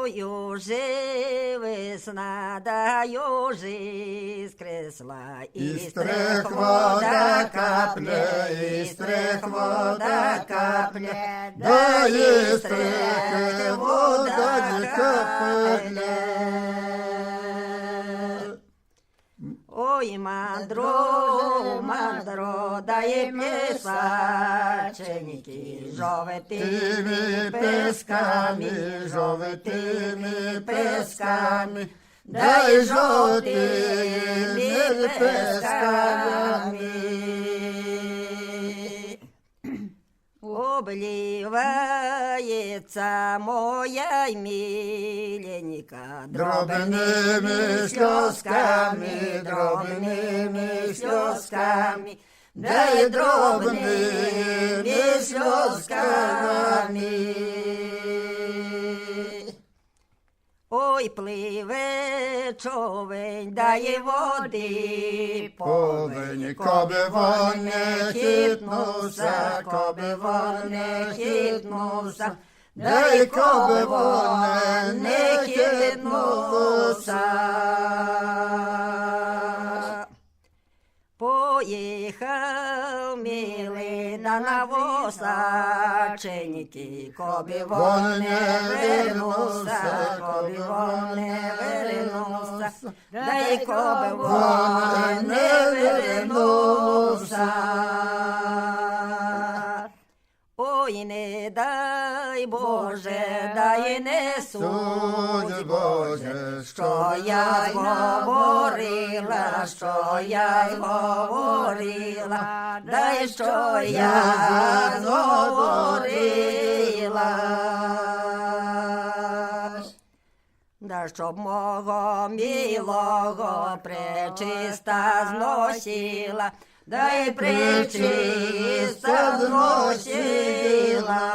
Ой, уже весна, да уже скресла, І стрих вода капля, і стрих вода капля, да і стрих Ой, мандро, мандро, дає пісаченьки, жовтими Тими песками, жовтими песками, дай жовтими песками. Обливается моя миленька Дробними сльозками, дробними сльозками, дай дробними сльозками. Ой, пливе човень, дає води Повень, коби вон не хитнувся, коби вон не хитнувся, дай коби вон не хитнувся. Поїхав милина на коби Вон вон не не вернувся, вернувся, дай коби Вон вон не вернувся. Ой, не дай Боже, дай не судь Боже, що я говорила, що я говорила, дай що я говорила. Да щоб мого милого пречиста зносила, да й пречиста зносила.